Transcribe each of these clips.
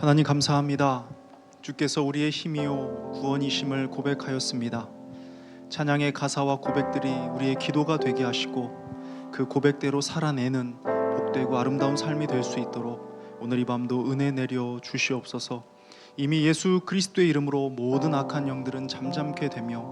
하나님 감사합니다. 주께서 우리의 힘이요 구원이심을 고백하였습니다. 찬양의 가사와 고백들이 우리의 기도가 되게 하시고 그 고백대로 살아내는 복되고 아름다운 삶이 될 수 있도록 오늘 이 밤도 은혜 내려 주시옵소서. 이미 예수 그리스도의 이름으로 모든 악한 영들은 잠잠케 되며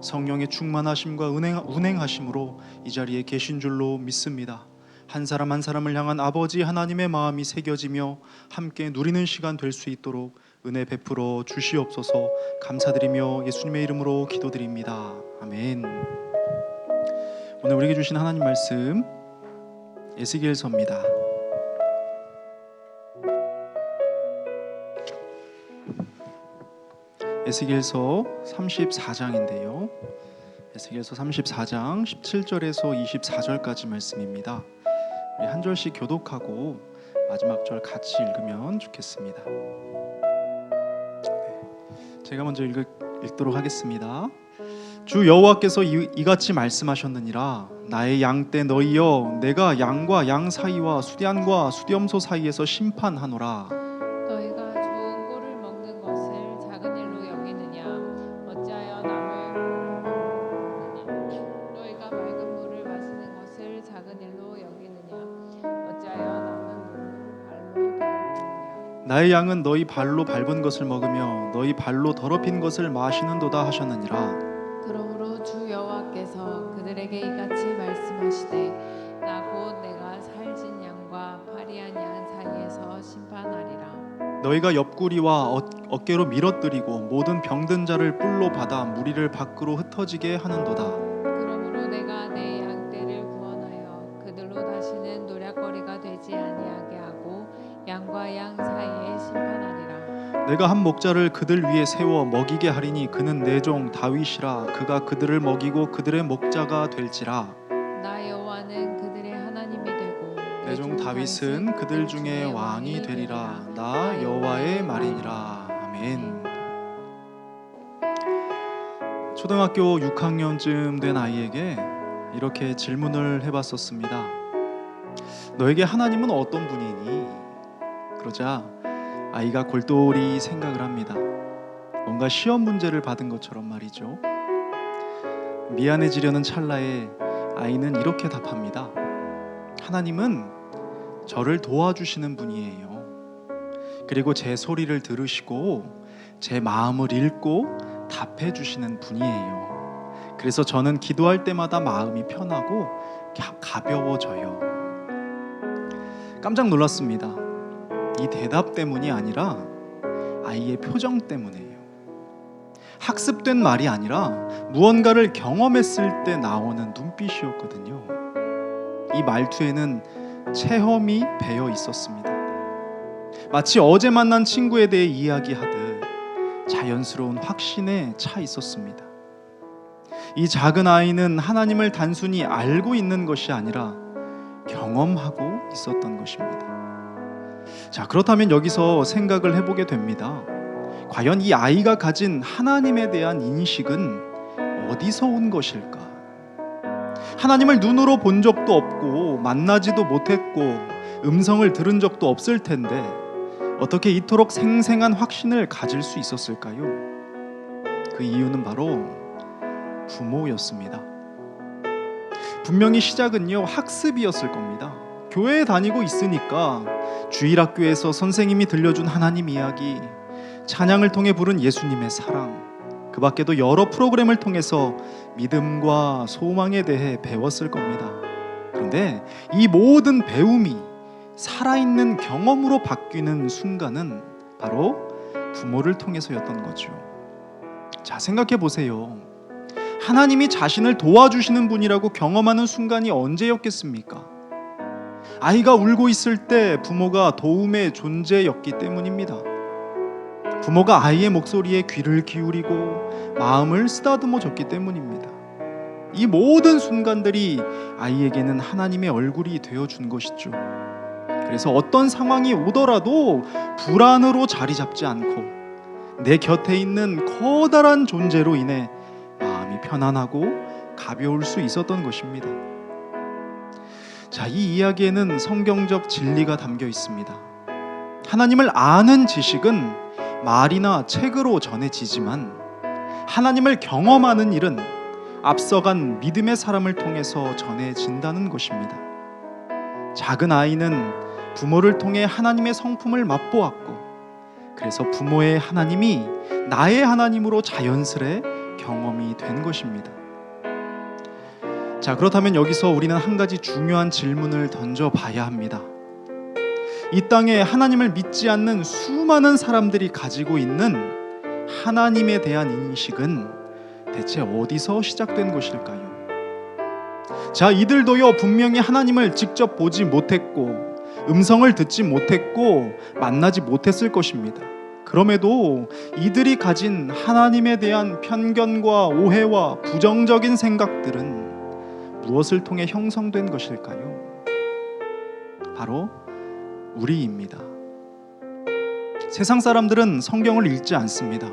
성령의 충만하심과 은행, 운행하심으로 이 자리에 계신 줄로 믿습니다. 한 사람 한 사람을 향한 아버지 하나님의 마음이 새겨지며 함께 누리는 시간 될 수 있도록 은혜 베풀어 주시옵소서 감사드리며 예수님의 이름으로 기도드립니다. 아멘. 오늘 우리에게 주신 하나님 말씀 에스겔서입니다. 에스겔서 34장인데요. 에스겔서 34장 17절에서 24절까지 말씀입니다. 한 절씩 교독하고 마지막 절 같이 읽으면 좋겠습니다. 네, 제가 먼저 읽, 읽도록 하겠습니다. 주 여호와께서 이, 이같이 말씀하셨느니라 나의 양떼 너희여 내가 양과 양 사이와 수디안과 수디엄소 사이에서 심판하노라 나의 양은 너희 발로 밟은 것을 먹으며 너희 발로 더럽힌 것을 마시는도다 하셨느니라. 그러므로 주 여호와께서 그들에게 이같이 말씀하시되 나 곧 내가 살진 양과 파리한 양 사이에서 심판하리라. 너희가 옆구리와 어, 어깨로 밀어뜨리고 모든 병든 자를 뿔로 받아 무리를 밖으로 흩어지게 하는도다 내가 한 목자를 그들 위에 세워 먹이게 하리니 그는 내 종 다윗이라. 그가 그들을 먹이고 그들의 목자가 될지라. 나 여호와는 그들의 하나님이 되고 내 종 다윗은 그들 중에 왕이 되리라. 나 여호와의 말이니라. 아멘. 초등학교 6학년쯤 된 아이에게 이렇게 질문을 해봤었습니다 너에게 하나님은 어떤 분이니? 그러자 아이가 골똘히 생각을 합니다 뭔가 시험 문제를 받은 것처럼 말이죠 미안해지려는 찰나에 아이는 이렇게 답합니다 하나님은 저를 도와주시는 분이에요. 그리고 제 소리를 들으시고 제 마음을 읽고 답해 주시는 분이에요. 그래서 저는 기도할 때마다 마음이 편하고 가- 가벼워져요. 깜짝 놀랐습니다. 이 대답 때문이 아니라 아이의 표정 때문이에요. 학습된 말이 아니라 무언가를 경험했을 때 나오는 눈빛이었거든요. 이 말투에는 체험이 배어 있었습니다. 마치 어제 만난 친구에 대해 이야기하듯 자연스러운 확신에 차 있었습니다. 이 작은 아이는 하나님을 단순히 알고 있는 것이 아니라 경험하고 있었던 것입니다. 자, 그렇다면 여기서 생각을 해보게 됩니다. 과연 이 아이가 가진 하나님에 대한 인식은 어디서 온 것일까? 하나님을 눈으로 본 적도 없고 만나지도 못했고 음성을 들은 적도 없을 텐데 어떻게 이토록 생생한 확신을 가질 수 있었을까요? 그 이유는 바로 부모였습니다. 분명히 시작은요 학습이었을 겁니다. 교회에 다니고 있으니까 주일학교에서 선생님이 들려준 하나님 이야기, 찬양을 통해 부른 예수님의 사랑, 그 밖에도 여러 프로그램을 통해서 믿음과 소망에 대해 배웠을 겁니다. 그런데 이 모든 배움이 살아있는 경험으로 바뀌는 순간은 바로 부모를 통해서였던 거죠. 자, 생각해 보세요. 하나님이 자신을 도와주시는 분이라고 경험하는 순간이 언제였겠습니까? 아이가 울고 있을 때 부모가 도움의 존재였기 때문입니다. 부모가 아이의 목소리에 귀를 기울이고 마음을 쓰다듬어 줬기 때문입니다. 이 모든 순간들이 아이에게는 하나님의 얼굴이 되어 준 것이죠. 그래서 어떤 상황이 오더라도 불안으로 자리 잡지 않고 내 곁에 있는 커다란 존재로 인해 마음이 편안하고 가벼울 수 있었던 것입니다. 자, 이 이야기에는 성경적 진리가 담겨 있습니다. 하나님을 아는 지식은 말이나 책으로 전해지지만 하나님을 경험하는 일은 앞서간 믿음의 사람을 통해서 전해진다는 것입니다. 작은 아이는 부모를 통해 하나님의 성품을 맛보았고 그래서 부모의 하나님이 나의 하나님으로 자연스레 경험이 된 것입니다. 자, 그렇다면 여기서 우리는 한 가지 중요한 질문을 던져 봐야 합니다. 이 땅에 하나님을 믿지 않는 수많은 사람들이 가지고 있는 하나님에 대한 인식은 대체 어디서 시작된 것일까요? 자, 이들도요 분명히 하나님을 직접 보지 못했고 음성을 듣지 못했고 만나지 못했을 것입니다. 그럼에도 이들이 가진 하나님에 대한 편견과 오해와 부정적인 생각들은 무엇을 통해 형성된 것일까요? 바로 우리입니다. 세상 사람들은 성경을 읽지 않습니다.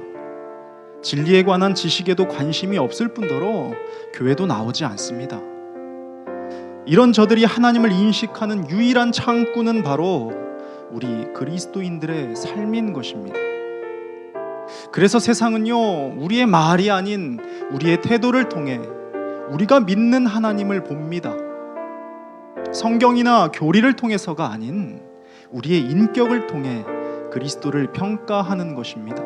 진리에 관한 지식에도 관심이 없을 뿐더러 교회도 나오지 않습니다. 이런 저들이 하나님을 인식하는 유일한 창구는 바로 우리 그리스도인들의 삶인 것입니다. 그래서 세상은요, 우리의 말이 아닌 우리의 태도를 통해 우리가 믿는 하나님을 봅니다. 성경이나 교리를 통해서가 아닌 우리의 인격을 통해 그리스도를 평가하는 것입니다.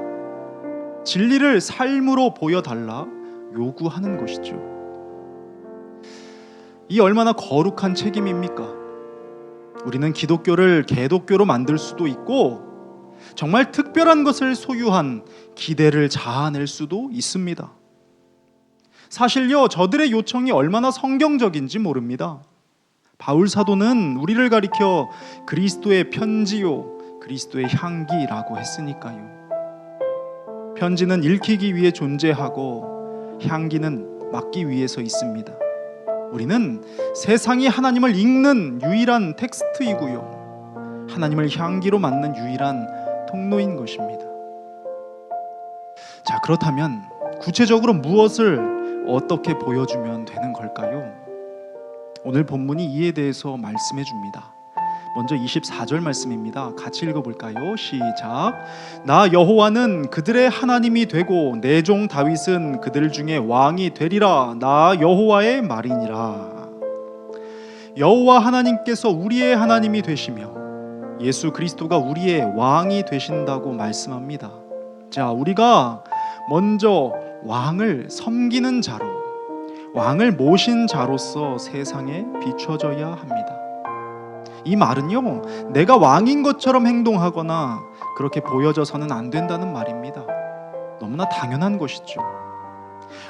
진리를 삶으로 보여달라 요구하는 것이죠. 이 얼마나 거룩한 책임입니까? 우리는 기독교를 개독교로 만들 수도 있고 정말 특별한 것을 소유한 기대를 자아낼 수도 있습니다. 사실요, 저들의 요청이 얼마나 성경적인지 모릅니다. 바울 사도는 우리를 가리켜 그리스도의 편지요, 그리스도의 향기라고 했으니까요. 편지는 읽히기 위해 존재하고 향기는 맡기 위해서 있습니다. 우리는 세상이 하나님을 읽는 유일한 텍스트이고요. 하나님을 향기로 만든 유일한 통로인 것입니다. 자, 그렇다면 구체적으로 무엇을 어떻게 보여주면 되는 걸까요? 오늘 본문이 이에 대해서 말씀해 줍니다. 먼저 24절 말씀입니다. 같이 읽어 볼까요? 시작. 나 여호와는 그들의 하나님이 되고 내 종 다윗은 그들 중에 왕이 되리라. 나 여호와의 말이니라. 여호와 하나님께서 우리의 하나님이 되시며 예수 그리스도가 우리의 왕이 되신다고 말씀합니다. 자, 우리가 먼저 왕을 섬기는 자로 왕을 모신 자로서 세상에 비춰져야 합니다. 이 말은요, 내가 왕인 것처럼 행동하거나 그렇게 보여져서는 안 된다는 말입니다. 너무나 당연한 것이죠.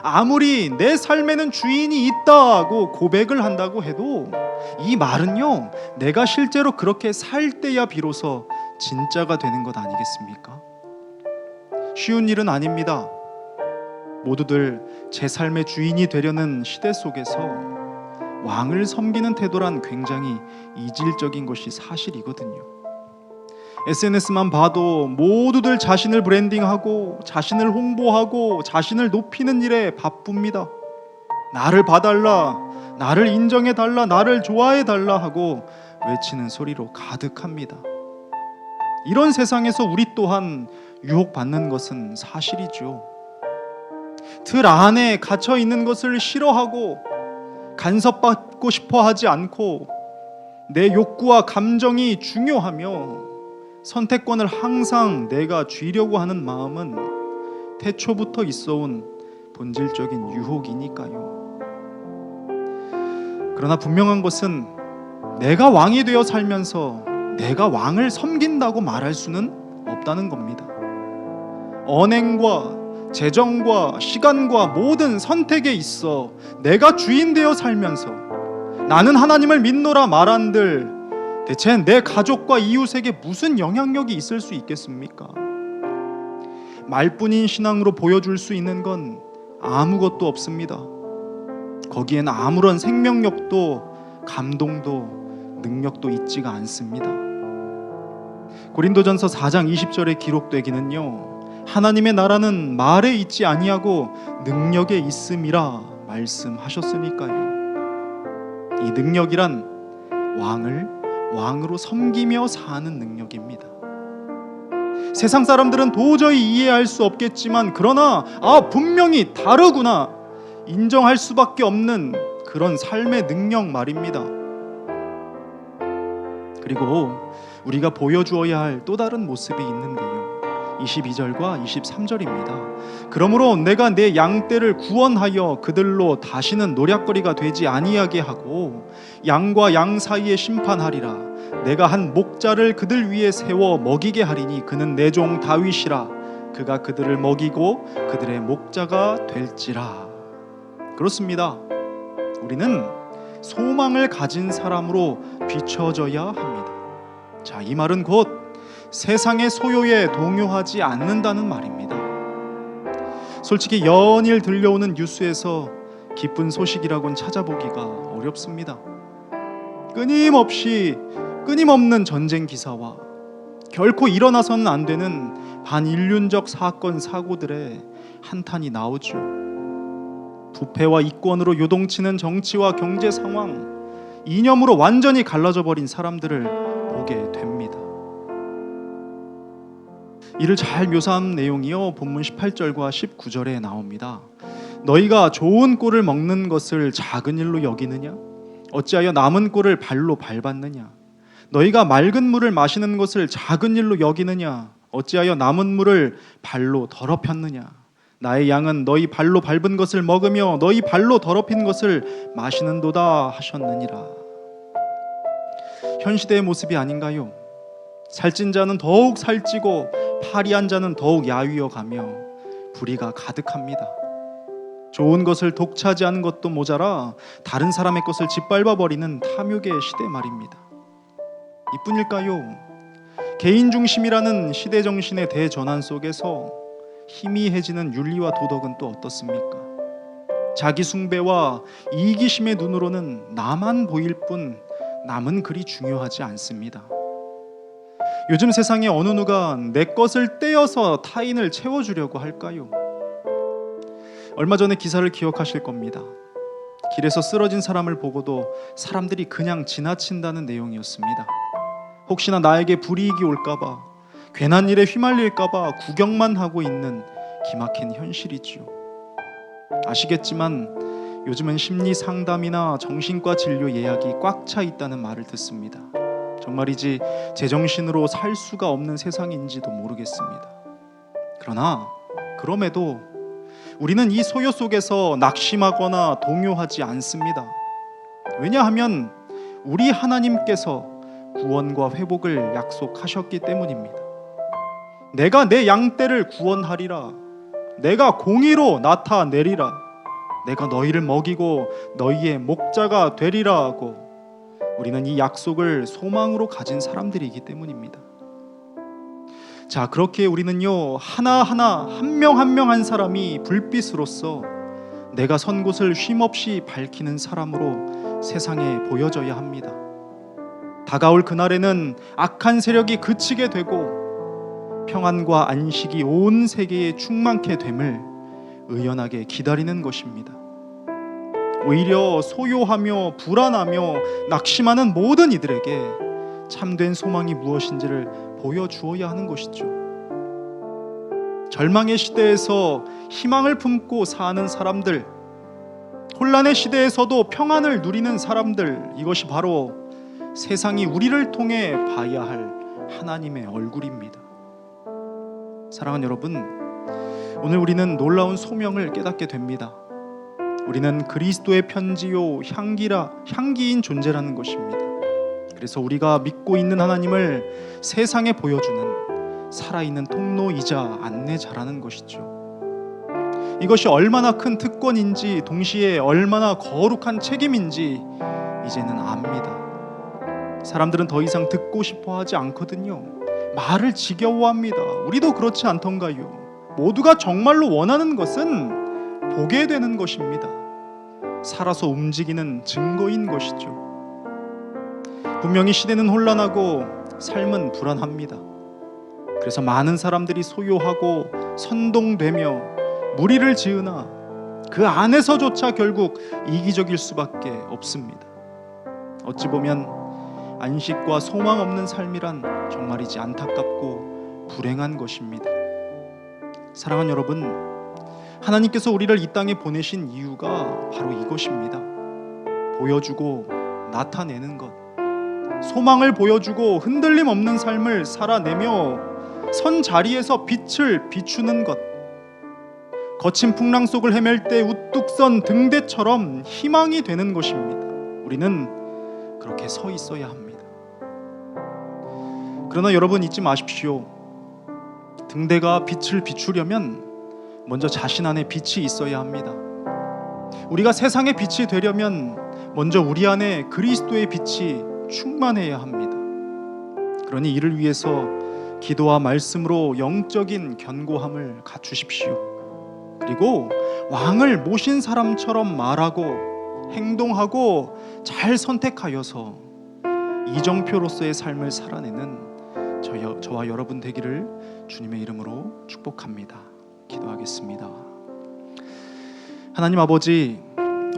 아무리 내 삶에는 주인이 있다고 고백을 한다고 해도 이 말은요, 내가 실제로 그렇게 살 때야 비로소 진짜가 되는 것 아니겠습니까? 쉬운 일은 아닙니다. 모두들 제 삶의 주인이 되려는 시대 속에서 왕을 섬기는 태도란 굉장히 이질적인 것이 사실이거든요. SNS만 봐도 모두들 자신을 브랜딩하고 자신을 홍보하고 자신을 높이는 일에 바쁩니다. 나를 봐달라, 나를 인정해 달라, 나를 좋아해 달라 하고 외치는 소리로 가득합니다. 이런 세상에서 우리 또한 유혹받는 것은 사실이죠. 틀 안에 갇혀 있는 것을 싫어하고 간섭받고 싶어 하지 않고 내 욕구와 감정이 중요하며 선택권을 항상 내가 쥐려고 하는 마음은 태초부터 있어온 본질적인 유혹이니까요. 그러나 분명한 것은 내가 왕이 되어 살면서 내가 왕을 섬긴다고 말할 수는 없다는 겁니다. 언행과 재정과 시간과 모든 선택에 있어 내가 주인 되어 살면서 나는 하나님을 믿노라 말한들 대체 내 가족과 이웃에게 무슨 영향력이 있을 수 있겠습니까? 말뿐인 신앙으로 보여줄 수 있는 건 아무것도 없습니다. 거기엔 아무런 생명력도 감동도 능력도 있지가 않습니다. 고린도전서 4장 20절에 기록되기는요. 하나님의 나라는 말에 있지 아니하고 능력에 있음이라 말씀하셨으니까요. 이 능력이란 왕을 왕으로 섬기며 사는 능력입니다. 세상 사람들은 도저히 이해할 수 없겠지만 그러나 아 분명히 다르구나 인정할 수밖에 없는 그런 삶의 능력 말입니다. 그리고 우리가 보여주어야 할 또 다른 모습이 있는데요. 22절과 23절입니다. 그러므로 내가 내 양떼를 구원하여 그들로 다시는 노략거리가 되지 아니하게 하고 양과 양 사이에 심판하리라. 내가 한 목자를 그들 위에 세워 먹이게 하리니 그는 내 종 다윗이라. 그가 그들을 먹이고 그들의 목자가 될지라. 그렇습니다. 우리는 소망을 가진 사람으로 비춰져야 합니다. 자, 이 말은 곧 세상의 소요에 동요하지 않는다는 말입니다. 솔직히 연일 들려오는 뉴스에서 기쁜 소식이라고는 찾아보기가 어렵습니다. 끊임없이 끊임없는 전쟁 기사와 결코 일어나서는 안 되는 반인륜적 사건 사고들의 한탄이 나오죠. 부패와 이권으로 요동치는 정치와 경제 상황, 이념으로 완전히 갈라져 버린 사람들을 보게 됩니다. 이를 잘 묘사한 내용이요 본문 18절과 19절에 나옵니다. 너희가 좋은 꼴을 먹는 것을 작은 일로 여기느냐? 어찌하여 남은 꼴을 발로 밟았느냐? 너희가 맑은 물을 마시는 것을 작은 일로 여기느냐? 어찌하여 남은 물을 발로 더럽혔느냐? 나의 양은 너희 발로 밟은 것을 먹으며 너희 발로 더럽힌 것을 마시는도다 하셨느니라. 현 시대의 모습이 아닌가요? 살찐 자는 더욱 살찌고 파리한 자는 더욱 야위어 가며 불의가 가득합니다. 좋은 것을 독차지하는 것도 모자라 다른 사람의 것을 짓밟아 버리는 탐욕의 시대 말입니다. 이뿐일까요? 개인 중심이라는 시대 정신의 대전환 속에서 희미해지는 윤리와 도덕은 또 어떻습니까? 자기 숭배와 이기심의 눈으로는 나만 보일 뿐 남은 그리 중요하지 않습니다. 요즘 세상에 어느 누가 내 것을 떼어서 타인을 채워주려고 할까요? 얼마 전에 기사를 기억하실 겁니다. 길에서 쓰러진 사람을 보고도 사람들이 그냥 지나친다는 내용이었습니다. 혹시나 나에게 불이익이 올까봐 괜한 일에 휘말릴까봐 구경만 하고 있는 기막힌 현실이지요. 아시겠지만 요즘은 심리 상담이나 정신과 진료 예약이 꽉 차 있다는 말을 듣습니다. 정말이지 제정신으로 살 수가 없는 세상인지도 모르겠습니다. 그러나 그럼에도 우리는 이 소요 속에서 낙심하거나 동요하지 않습니다. 왜냐하면 우리 하나님께서 구원과 회복을 약속하셨기 때문입니다. 내가 내 양떼를 구원하리라. 내가 공의로 나타내리라. 내가 너희를 먹이고 너희의 목자가 되리라 하고 우리는 이 약속을 소망으로 가진 사람들이기 때문입니다. 자, 그렇게 우리는요, 하나하나 한 명 한 명 한 사람이 불빛으로서 내가 선 곳을 쉼없이 밝히는 사람으로 세상에 보여져야 합니다. 다가올 그날에는 악한 세력이 그치게 되고 평안과 안식이 온 세계에 충만케 됨을 의연하게 기다리는 것입니다. 오히려 소요하며 불안하며 낙심하는 모든 이들에게 참된 소망이 무엇인지를 보여주어야 하는 것이죠. 절망의 시대에서 희망을 품고 사는 사람들, 혼란의 시대에서도 평안을 누리는 사람들, 이것이 바로 세상이 우리를 통해 봐야 할 하나님의 얼굴입니다. 사랑하는 여러분, 오늘 우리는 놀라운 소명을 깨닫게 됩니다. 우리는 그리스도의 편지요 향기라 향기인 존재라는 것입니다. 그래서 우리가 믿고 있는 하나님을 세상에 보여주는 살아있는 통로이자 안내자라는 것이죠. 이것이 얼마나 큰 특권인지 동시에 얼마나 거룩한 책임인지 이제는 압니다. 사람들은 더 이상 듣고 싶어 하지 않거든요. 말을 지겨워합니다. 우리도 그렇지 않던가요? 모두가 정말로 원하는 것은 보게 되는 것입니다. 살아서 움직이는 증거인 것이죠. 분명히 시대는 혼란하고 삶은 불안합니다. 그래서 많은 사람들이 소요하고 선동되며 무리를 지으나 그 안에서조차 결국 이기적일 수밖에 없습니다. 어찌 보면 안식과 소망 없는 삶이란 정말이지 안타깝고 불행한 것입니다. 사랑하는 여러분, 하나님께서 우리를 이 땅에 보내신 이유가 바로 이것입니다. 보여주고 나타내는 것. 소망을 보여주고 흔들림 없는 삶을 살아내며 선 자리에서 빛을 비추는 것. 거친 풍랑 속을 헤맬 때 우뚝 선 등대처럼 희망이 되는 것입니다. 우리는 그렇게 서 있어야 합니다. 그러나 여러분 잊지 마십시오. 등대가 빛을 비추려면 먼저 자신 안에 빛이 있어야 합니다. 우리가 세상의 빛이 되려면 먼저 우리 안에 그리스도의 빛이 충만해야 합니다. 그러니 이를 위해서 기도와 말씀으로 영적인 견고함을 갖추십시오. 그리고 왕을 모신 사람처럼 말하고 행동하고 잘 선택하여서 이정표로서의 삶을 살아내는 저와 여러분 되기를 주님의 이름으로 축복합니다. 기도하겠습니다. 하나님 아버지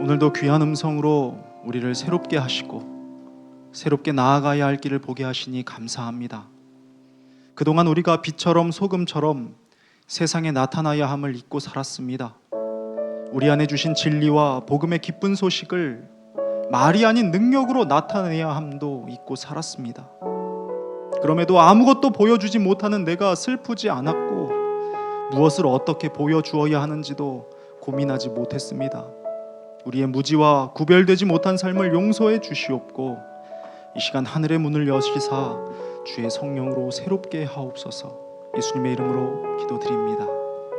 오늘도 귀한 음성으로 우리를 새롭게 하시고 새롭게 나아가야 할 길을 보게 하시니 감사합니다. 그동안 우리가 빛처럼 소금처럼 세상에 나타나야 함을 잊고 살았습니다. 우리 안에 주신 진리와 복음의 기쁜 소식을 말이 아닌 능력으로 나타내야 함도 잊고 살았습니다. 그럼에도 아무것도 보여주지 못하는 내가 슬프지 않았고 무엇을 어떻게 보여주어야 하는지도 고민하지 못했습니다. 우리의 무지와 구별되지 못한 삶을 용서해 주시옵고 이 시간 하늘의 문을 여시사 주의 성령으로 새롭게 하옵소서 예수님의 이름으로 기도드립니다.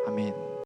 아멘.